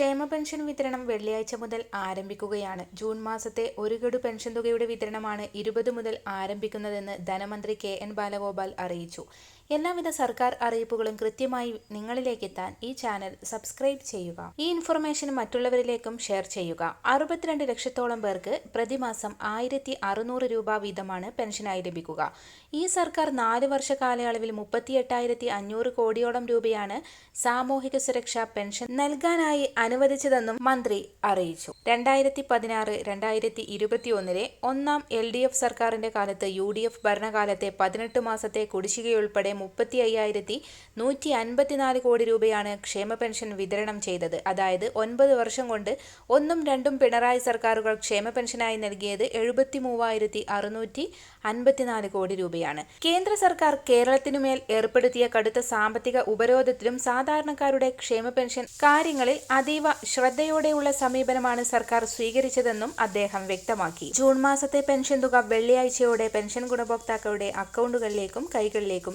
ക്ഷേമ പെൻഷൻ വിതരണം വെള്ളിയാഴ്ച മുതൽ ആരംഭിക്കുകയാണ്. ജൂൺ മാസത്തെ ഒരു ഗഡു പെൻഷൻ തുകയുടെ വിതരണമാണ് ഇരുപത് മുതൽ ആരംഭിക്കുന്നതെന്ന് ധനമന്ത്രി കെ എൻ ബാലഗോപാൽ അറിയിച്ചു. എല്ലാവിധ സർക്കാർ അറിയിപ്പുകളും കൃത്യമായി നിങ്ങളിലേക്ക് എത്താൻ ഈ ചാനൽ സബ്സ്ക്രൈബ് ചെയ്യുക. ഈ ഇൻഫർമേഷൻ മറ്റുള്ളവരിലേക്കും ഷെയർ ചെയ്യുക. അറുപത്തിരണ്ട് ലക്ഷത്തോളം പേർക്ക് പ്രതിമാസം ആയിരത്തി അറുന്നൂറ് രൂപ വീതമാണ് പെൻഷനായി ലഭിക്കുക. ഈ സർക്കാർ നാല് വർഷ കാലയളവിൽ മുപ്പത്തി എട്ടായിരത്തി അഞ്ഞൂറ് കോടിയോളം രൂപയാണ് സാമൂഹിക സുരക്ഷാ പെൻഷൻ നൽകാനായി അനുവദിച്ചതെന്നും മന്ത്രി അറിയിച്ചു. രണ്ടായിരത്തി പതിനാറ് രണ്ടായിരത്തി ഇരുപത്തിയൊന്നിലെ ഒന്നാം എൽ ഡി എഫ് സർക്കാരിന്റെ കാലത്ത് യു ഡി എഫ് ഭരണകാലത്തെ പതിനെട്ട് മാസത്തെ കുടിശ്ശികയുൾപ്പെടെ മുപ്പത്തി അയ്യായിരത്തി നൂറ്റി അൻപത്തിനാല് കോടി രൂപയാണ് ക്ഷേമ പെൻഷൻ വിതരണം ചെയ്തത്. അതായത് ഒൻപത് വർഷം കൊണ്ട് ഒന്നും രണ്ടും പിണറായി സർക്കാരുകൾ ക്ഷേമ പെൻഷനായി നൽകിയത് എഴുപത്തി മൂവായിരത്തി അറുന്നൂറ്റി അൻപത്തിനാല് കോടി രൂപയാണ്. കേന്ദ്ര സർക്കാർ കേരളത്തിനുമേൽ ഏർപ്പെടുത്തിയ കടുത്ത സാമ്പത്തിക ഉപരോധത്തിലും സാധാരണക്കാരുടെ ക്ഷേമ പെൻഷൻ കാര്യങ്ങളിൽ അതീവ ശ്രദ്ധയോടെയുള്ള സമീപനമാണ് സർക്കാർ സ്വീകരിച്ചതെന്നും അദ്ദേഹം വ്യക്തമാക്കി. ജൂൺ മാസത്തെ പെൻഷൻ തുക വെള്ളിയാഴ്ചയോടെ പെൻഷൻ ഗുണഭോക്താക്കളുടെ അക്കൗണ്ടുകളിലേക്കും കൈകളിലേക്കും